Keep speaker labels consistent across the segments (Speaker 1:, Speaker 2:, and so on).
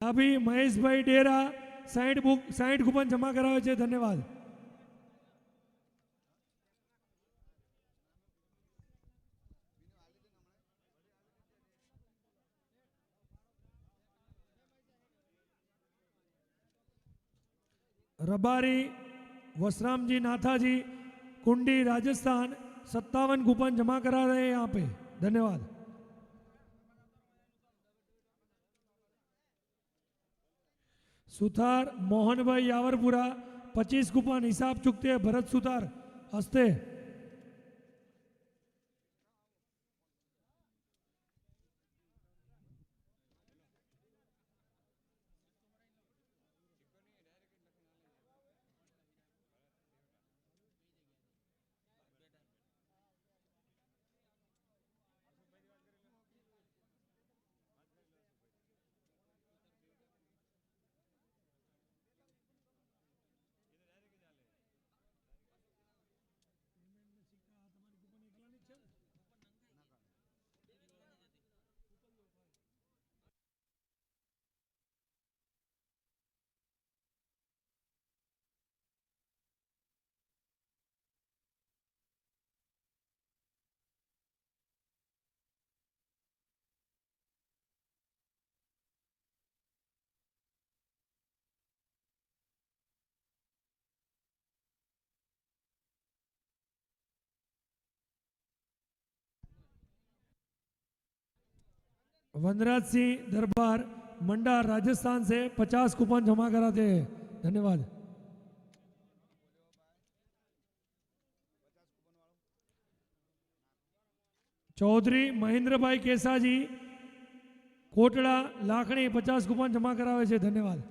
Speaker 1: ડાભી મહેશભાઈ ડેરા સાઈઠ બુક સાઈઠ કૂપન જમા કરાવે છે ધન્યવાદ રબારી वसराम जी नाथा जी कुंडी राजस्थान सत्तावन कूपन जमा करा रहे हैं यहाँ पे धन्यवाद सुथार मोहन भाई यावरपुरा पच्चीस कूपन हिसाब चुकते भरत वनराज सिंह दरबार, मंडा राजस्थान से 50 कूपन जमा कराते हैं। धन्यवाद। चौधरी महेंद्र भाई केसा जी कोटड़ा लाखणी पचास कूपन जमा करावे छे। धन्यवाद।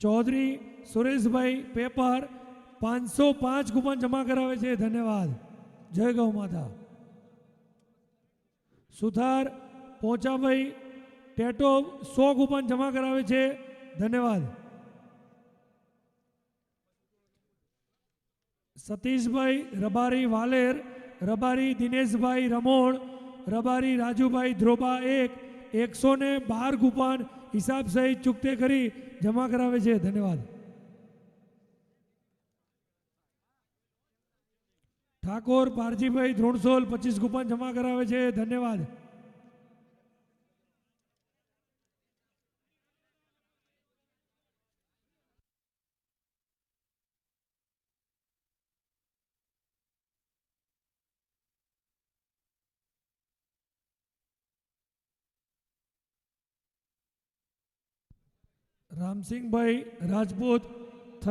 Speaker 1: चौधरी सुरेश भाई पेपर પાંચસો પાંચ કૂપન જમા કરાવે છે. ધન્યવાદ. જય ગૌ માતા. સુથાર પોચાભાઈ ટેટો સો કૂપન જમા કરાવે છે. ધન્યવાદ. સતીશભાઈ રબારી વાલેર, રબારી દિનેશભાઈ રમોણ, રબારી રાજુભાઈ ધ્રોબા એક, એકસો ને બાર કૂપન હિસાબ સહિત ચૂકતે કરી જમા કરાવે છે. ધન્યવાદ. ઠાકોર પારજીભાઈ ધ્રોણસોલ પચીસ કૂપન જમા કરાવે છે. ધન્યવાદ. રામસિંહભાઈ રાજપૂત